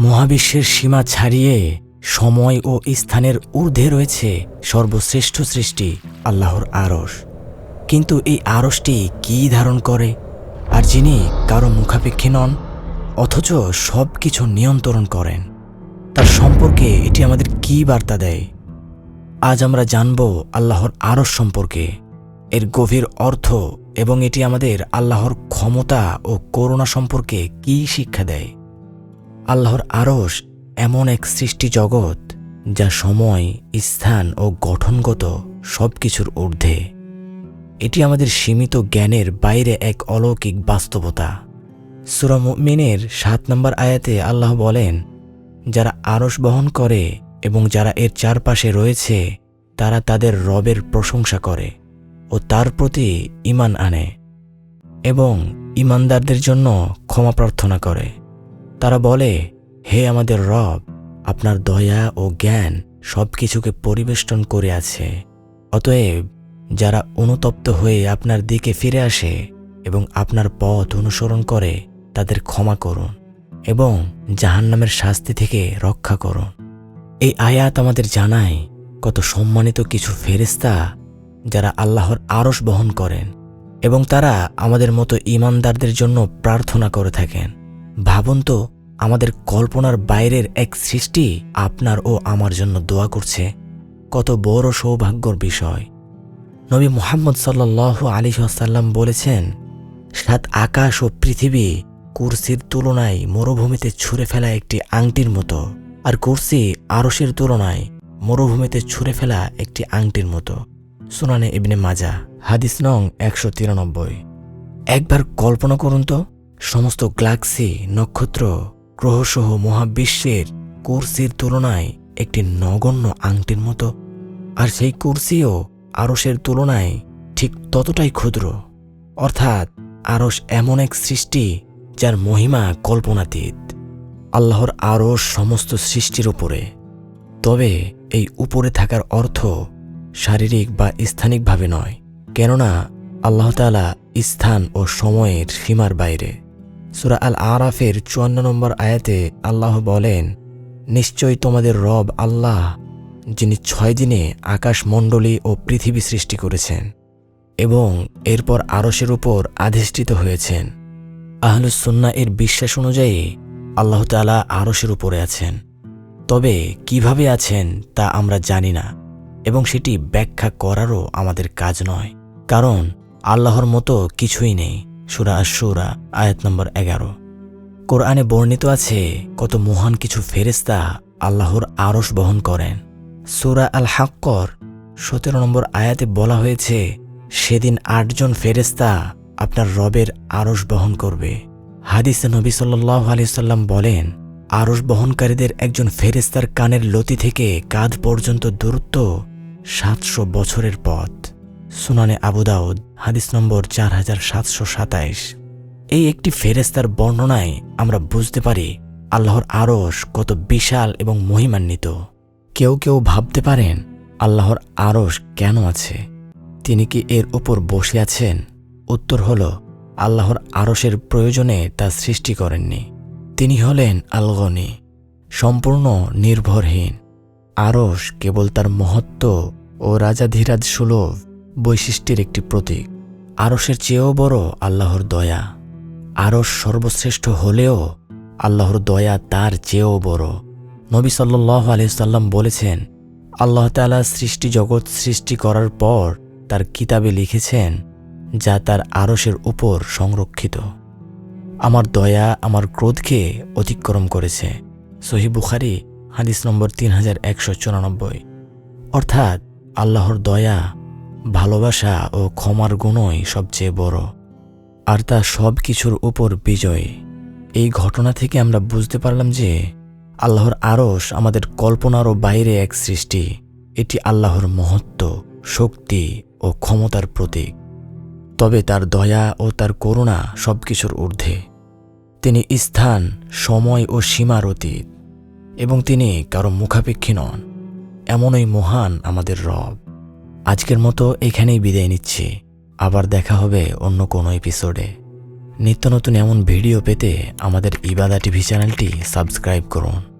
মহাবিশ্বের সীমা ছাড়িয়ে সময় ও স্থানের ঊর্ধ্বে রয়েছে সর্বশ্রেষ্ঠ সৃষ্টি, আল্লাহর আরশ। কিন্তু এই আরশটি কী ধারণ করে? আর যিনি কারও মুখাপেক্ষী নন, অথচ সব কিছু নিয়ন্ত্রণ করেন, তার সম্পর্কে এটি আমাদের কী বার্তা দেয়? আজ আমরা জানব আল্লাহর আরশ সম্পর্কে। এর গভীর অর্থ এবং এটি আমাদের আল্লাহর ক্ষমতা ও করুণা সম্পর্কে কী শিক্ষা দেয়? আল্লাহর আরশ এমন এক সৃষ্টি জগৎ যা সময়, স্থান ও গঠনগত সব কিছুর ঊর্ধ্বে। এটি আমাদের সীমিত জ্ঞানের বাইরে এক অলৌকিক বাস্তবতা। সুরা মিনের সাত নম্বর আয়াতে আল্লাহ বলেন, যারা আরশ বহন করে এবং যারা এর চারপাশে রয়েছে, তারা তাদের রবের প্রশংসা করে ও তার প্রতি ইমান আনে এবং ইমানদারদের জন্য ক্ষমা প্রার্থনা করে। তারা বলে, হে আমাদের রব, আপনার দয়া ও জ্ঞান সব কিছুকে পরিবেষ্টন করে আছে। অতএব যারা অনুতপ্ত হয়ে আপনার দিকে ফিরে আসে এবং আপনার পথ অনুসরণ করে, তাদের ক্ষমা করুন এবং জাহান্নামের শাস্তি থেকে রক্ষা করুন। এই আয়াত আমাদের জানায় কত সম্মানিত কিছু ফেরেস্তা যারা আল্লাহর আরশ বহন করেন এবং তারা আমাদের মতো ইমানদারদের জন্য প্রার্থনা করে থাকেন। ভাবুন তো, আমাদের কল্পনার বাইরের এক সৃষ্টি আপনার ও আমার জন্য দোয়া করছে। কত বড় সৌভাগ্যর বিষয়। নবী মোহাম্মদ সাল্লাহ আলী সাল্লাম বলেছেন, সাত আকাশ ও পৃথিবী কুরসির তুলনায় মরুভূমিতে ছুঁড়ে ফেলা একটি আংটির মতো, আর কুরসি আরসের তুলনায় মরুভূমিতে ছুঁড়ে ফেলা একটি আংটির মতো। সুনানে ইবনে মাজা হাদিস নং একশো তিরানব্বই। একবার কল্পনা করুন তো। সমস্ত গ্লাক্সি নক্ষত্র, গ্রহসহ মহাবিশ্বের কুরসির তুলনায় একটি নগণ্য আংটির মতো, আর সেই কুরসিও আরসের তুলনায় ঠিক ততটাই ক্ষুদ্র। অর্থাৎ আরস এমন এক সৃষ্টি যার মহিমা কল্পনাতীত। আল্লাহর আরস সমস্ত সৃষ্টির উপরে। তবে এই উপরে থাকার অর্থ শারীরিক বা স্থানিকভাবে নয়, কেননা আল্লাহতালা স্থান ও সময়ের সীমার বাইরে। সুরা আল আরাফের চুয়ান্ন নম্বর আয়াতে আল্লাহ বলেন নিশ্চয়ই তোমাদের রব আল্লাহ, যিনি ছয় দিনে আকাশমণ্ডলী ও পৃথিবী সৃষ্টি করেছেন এবং এরপর আরসের উপর আধিষ্ঠিত হয়েছেন। আহলুসুন্না এর বিশ্বাস অনুযায়ী আল্লাহ তালা আরসের উপরে আছেন। তবে কীভাবে আছেন তা আমরা জানি না এবং সেটি ব্যাখ্যা করারও আমাদের কাজ নয়। কারণ আল্লাহর মতো কিছুই নেই। সুরা আশুরা আয়াত নম্বর এগারো। কোরআনে বর্ণিত আছে, কত মহান কিছু ফেরেস্তা আল্লাহর আরস বহন করেন। সুরা আল হাক্কর সতেরো নম্বর আয়াতে বলা হয়েছে, সেদিন আটজন ফেরেস্তা আপনার রবের আরস বহন করবে। হাদিসে নবী সাল্লাহ আলিয়াল্লাম বলেন আরস বহনকারীদের একজন ফেরেস্তার কানের লতি থেকে কাঁধ পর্যন্ত দূরত্ব সাতশো বছরের পথ। সুনানে আবুদাউদ হাদিস নম্বর চার হাজার সাতশো সাতাইশ। এই একটি ফেরেস্তার বর্ণনায় আমরা বুঝতে পারি আল্লাহর আরস কত বিশাল এবং মহিমান্বিত। কেউ কেউ ভাবতে পারেন আল্লাহর আরস কেন আছে? তিনি কি এর উপর বসে আছেন? উত্তর হল, আল্লাহর আরসের প্রয়োজনে তা সৃষ্টি করেননি। তিনি হলেন আলগনি, সম্পূর্ণ নির্ভরহীন। আরস কেবল তার মহত্ব ও রাজাধীরাজ সুলভ বৈশিষ্ট্যের একটি প্রতীক। আরসের চেয়েও বড় আল্লাহর দয়া। আরস সর্বশ্রেষ্ঠ হলেও আল্লাহর দয়া তার চেয়েও বড়। নবী সাল্লাহ আলহিসাল্লাম বলেছেন, আল্লাহ তালা সৃষ্টি জগৎ সৃষ্টি করার পর তার কিতাবে লিখেছেন, যা তার আরসের উপর সংরক্ষিত। আমার দয়া আমার ক্রোধকে অতিক্রম করেছে। সহি বুখারি, হাদিস নম্বর তিন হাজার একশো চুরানব্বই। অর্থাৎ আল্লাহর দয়া ভালোবাসা ও ক্ষমার গুণই সবচেয়ে বড়, আর তা সব কিছুর উপর বিজয়। এই ঘটনা থেকে আমরা বুঝতে পারলাম যে আল্লাহর আরস আমাদের কল্পনারও বাইরে এক সৃষ্টি। এটি আল্লাহর মহত্ব, শক্তি ও ক্ষমতার প্রতীক। তবে তার দয়া ও তার করুণা সব কিছুর ঊর্ধ্বে। তিনি স্থান, সময় ও সীমার অতীত, এবং তিনি কারও মুখাপেক্ষী নন, এমনই মহান আমাদের রব। আজকের মতো এখানেই বিদায় নিচ্ছি। আবার দেখা হবে অন্য কোনো এপিসোডে নিত্য নতুন এমন ভিডিও পেতে আমাদের ইবাদা টিভি চ্যানেলটি সাবস্ক্রাইব করুন।